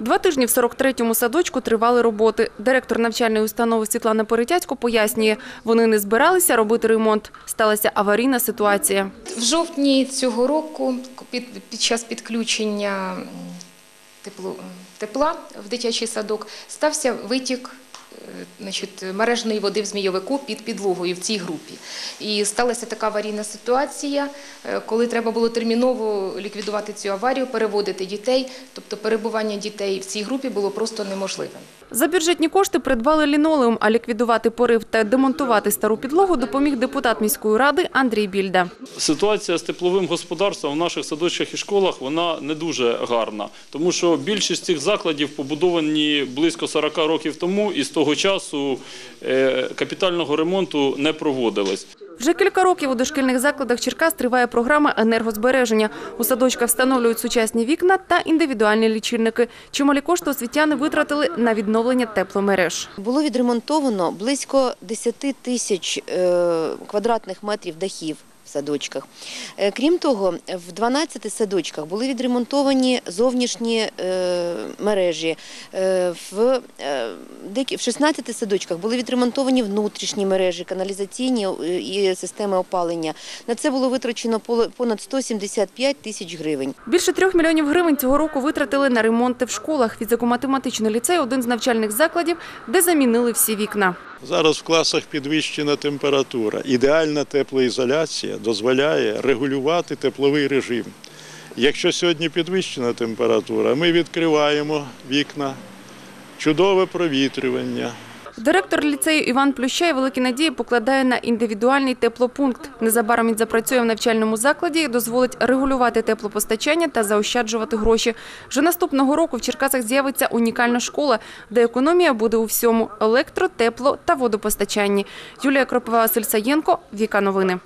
Два тижні в 43-му садочку тривали роботи. Директор навчальної установи Світлана Перетятько пояснює, вони не збиралися робити ремонт. Сталася аварійна ситуація. В жовтні цього року під, час підключення тепла в дитячий садок стався витік значить, мережної води в змійовику під підлогою в цій групі. І сталася така аварійна ситуація, е, коли треба було терміново ліквідувати цю аварію, переводити дітей, тобто перебування дітей в цій групі було просто неможливим. За бюджетні кошти придбали лінолеум, а ліквідувати порив та демонтувати стару підлогу допоміг депутат міської ради Андрій Більда. Ситуація з тепловим господарством в наших садочках і школах вона не дуже гарна, тому що більшість цих закладів побудовані близько 40 років тому, і з того часу е, капітального ремонту не проводилось. Вже кілька років у дошкільних закладах Черкас триває програма енергозбереження. У садочках встановлюють сучасні вікна та індивідуальні лічильники. Чималі кошти освітяни витратили на відновлення тепломереж. Було відремонтовано близько 10 тисяч е, квадратних метрів дахів в садочках. Е, Крім того, в 12 садочках були відремонтовані зовнішні е, мережі. Е, В, е, в 16 садочках були відремонтовані внутрішні мережі, каналізаційні і системи опалення. На це було витрачено понад 175 тисяч гривень. Більше трьох мільйонів гривень цього року витратили на ремонти в школах. Фізико-математичний ліцей – один з навчальних закладів, де замінили всі вікна. Зараз в класах підвищена температура. Ідеальна теплоізоляція дозволяє регулювати тепловий режим. Якщо сьогодні підвищена температура, ми відкриваємо вікна, чудове провітрювання. Директор ліцею Іван Плющай великі надії покладає на індивідуальний теплопункт. Незабаром він запрацює в навчальному закладі і дозволить регулювати теплопостачання та заощаджувати гроші. Вже наступного року в Черкасах з'явиться унікальна школа, де економія буде у всьому – електро, тепло та водопостачанні. Юлія Кропова, Василь Саєнко, Віка Новини.